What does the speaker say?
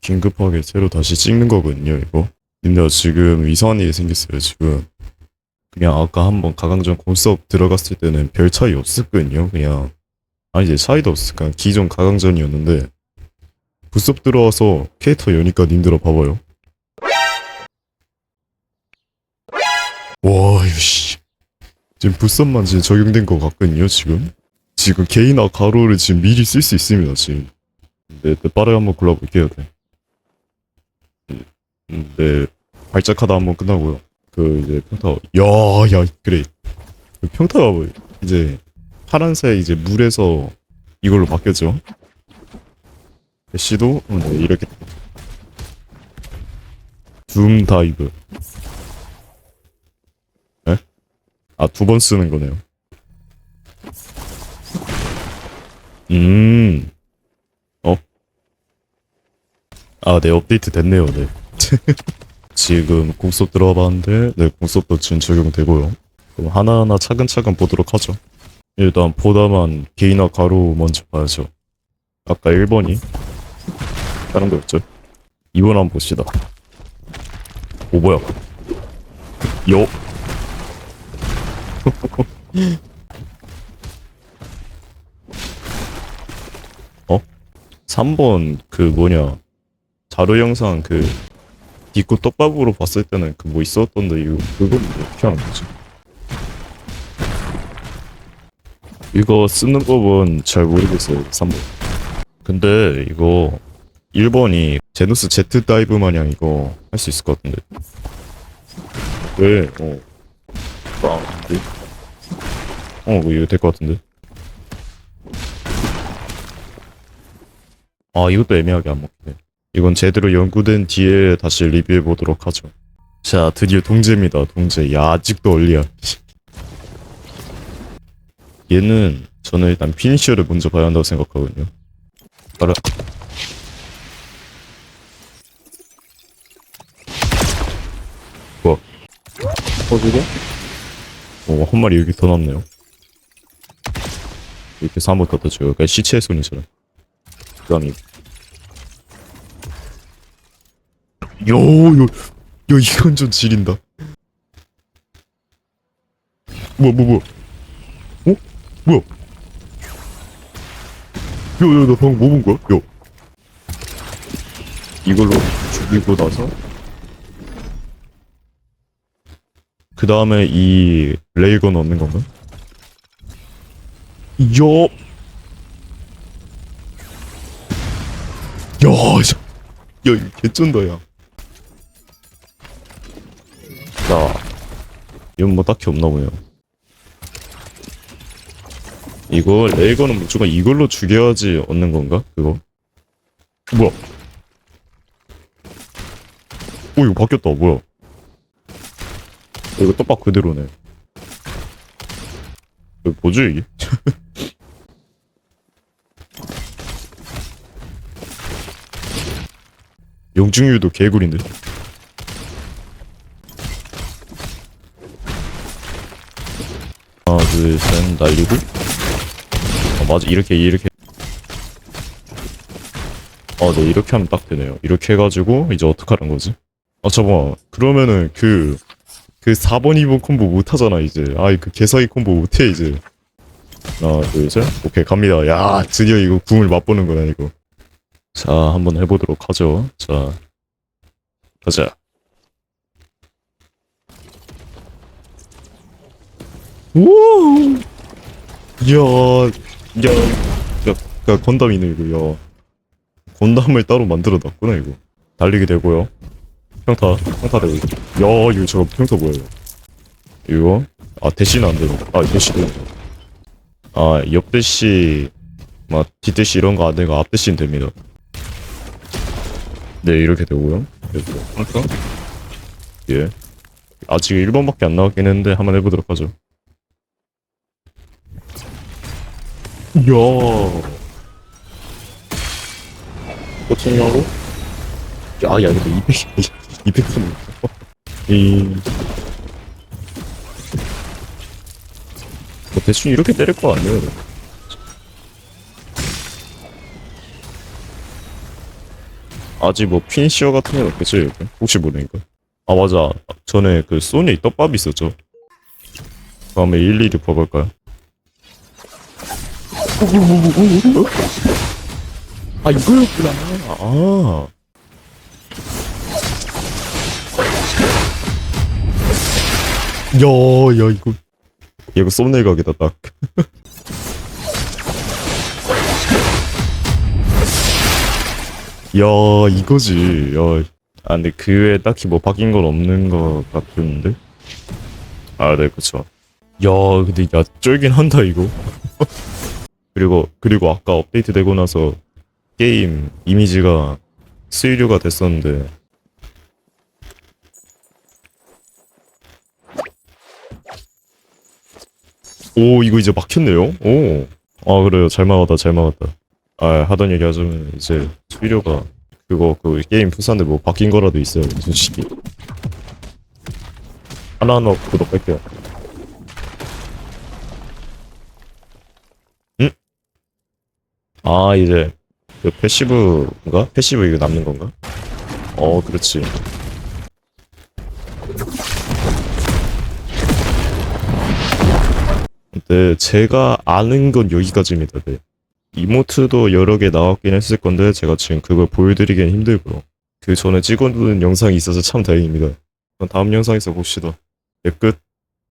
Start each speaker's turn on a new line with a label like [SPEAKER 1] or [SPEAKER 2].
[SPEAKER 1] 긴급하게 새로 다시 찍는 거거든요, 이거. 근데 지금 이상한 일이 생겼어요, 지금. 그냥 아까 한번 가강전 공수업 들어갔을 때는 별 차이 없었거든요, 그냥. 아니, 이제 차이도. 그냥 기존 가강전이었는데, 부습 들어와서 캐릭터 여니까 님들아 봐봐요. 와, 이거 씨. 지금 부습만 지금 적용된 것 같거든요, 지금. 지금 개인화 가로를 지금 미리 쓸 수 있습니다, 지금. 네, 네, 빠르게 한번 골라볼게요, 네. 음, 네, 발작하다 한번 끝나고요. 그, 이제 평타, 야, 야, 그래. 그 평타가 뭐, 이제, 파란색 이제 물에서 이걸로 바뀌었죠. 대시도, 어, 네, 이렇게. 둠 다이브. 에? 아, 두 번 쓰는 거네요. 음. 어? 아, 네, 업데이트 됐네요, 네. 지금 공수업 들어가 봤는데, 네, 공수업도 지금 적용되고요. 그럼 하나하나 차근차근 보도록 하죠. 일단, 보다만 개인화 가로 먼저 봐야죠. 아까 1번이 다른 거였죠? 2번 한번 봅시다. 오, 뭐야. 요. 3번 그 뭐냐 자료 영상 그 디코 떡밥으로 봤을 때는 그 뭐 있었던데 이거 그거 어떻게 하는 거지? 이거 쓰는 법은 잘 모르겠어요 3번 근데 이거 1번이 제노스 제트 다이브 마냥 이거 할 수 있을 것 같은데 왜? 어 아, 근데? 어 이거 될 것 같은데 아 이것도 애매하게 안 먹히네 이건 제대로 연구된 뒤에 다시 리뷰해 보도록 하죠. 자 드디어 동제입니다 동제 야 아직도 얼리야. 얘는 저는 일단 피니셔를 먼저 봐야 한다고 생각하거든요. 따라. 뭐
[SPEAKER 2] 어디게?
[SPEAKER 1] 어, 한 마리 여기 더 남네요. 이렇게 해서 한번 더 떠줘요. 그냥 시체의 손이잖아요 그 다음에 요, 요, 요, 이건 좀 지린다. 뭐야, 뭐, 뭐. 어? 뭐야? 야, 야, 나 방금 뭐 본 거야? 야. 이걸로 죽이고 나서. 그 다음에 이 레이건 얻는 건가? 야. 야, 저- 야, 이거 개쩐다, 야. 자, 이건 뭐 딱히 없나 보네요. 이거, 레이건은 무조건 이걸로 죽여야지 얻는 건가? 그거? 뭐야? 오, 이거 바뀌었다, 뭐야? 이거 떡밥 그대로네. 이거 뭐지, 이게? 용중률도 개구리인데. 하나, 둘, 셋, 날리고. 어, 맞아. 이렇게, 이렇게. 아, 네, 이렇게 하면 딱 되네요. 이렇게 해가지고, 이제 어떡하는 거지? 아, 잠깐만. 그러면은, 그, 그 4번, 2번 콤보 못 하잖아, 이제. 아이, 그 개사기 콤보 못 해, 이제. 하나, 둘, 셋. 오케이, 갑니다. 야, 드디어 이거 궁을 맛보는 거야, 이거. 자, 한번 해보도록 하죠. 자, 가자. 우! 이야, 야, 야, 야, 건담이네, 이거, 야. 건담을 따로 만들어 놨구나, 이거. 달리게 되고요. 평타, 평타 되고. 야, 이거 저거 평타 뭐예요? 이거? 아, 대시는 안 되고. 아, 대시도. 아, 옆 대시, 막, 뒷 대시 이런 거 안 되고 앞 대시는 됩니다. 네, 이렇게 되고요. 그래서? 예. 아직 1번밖에 안 나왔긴 했는데 한번 해보도록 하죠. 이야.
[SPEAKER 2] 고치냐고?
[SPEAKER 1] 야, 야, 이거 200, 200선. 이. 뭐 대충 이렇게 때릴 거 아니에요? 아직 뭐 핀시어 같은 건 없겠죠 여기 혹시 모르니까 아 맞아 전에 그 소니 떡밥 있었죠 다음에 일일이 봐볼까요 아 이거였구나 아 야, 야, 이거. 야, 이거 썸네일 각이다, 딱. 야, 이거지. 야. 아, 근데 그 외에 딱히 뭐 바뀐 건 없는 것 같은데? 아, 네, 그쵸. 야, 근데, 야, 쫄긴 한다, 이거. 그리고, 그리고 아까 업데이트 되고 나서 게임 이미지가 수위료가 됐었는데, 오 이거 이제 막혔네요? 오 아 그래요. 잘 막았다 잘 막았다. 아 하던 얘기 하자면 이제 수료가 그거 그 게임 부산데 뭐 바뀐 거라도 있어요 솔직히. 하나하나 구독 뺄게요 아 이제 그 패시브인가? 패시브 이거 남는 건가? 어 그렇지 근데 제가 아는 건 여기까지입니다. 네. 이모트도 여러 개 나왔긴 했을 건데 제가 지금 그걸 보여드리기엔 힘들고요. 그 전에 찍어둔 영상이 있어서 참 다행입니다. 그럼 다음 영상에서 봅시다. 네, 끝.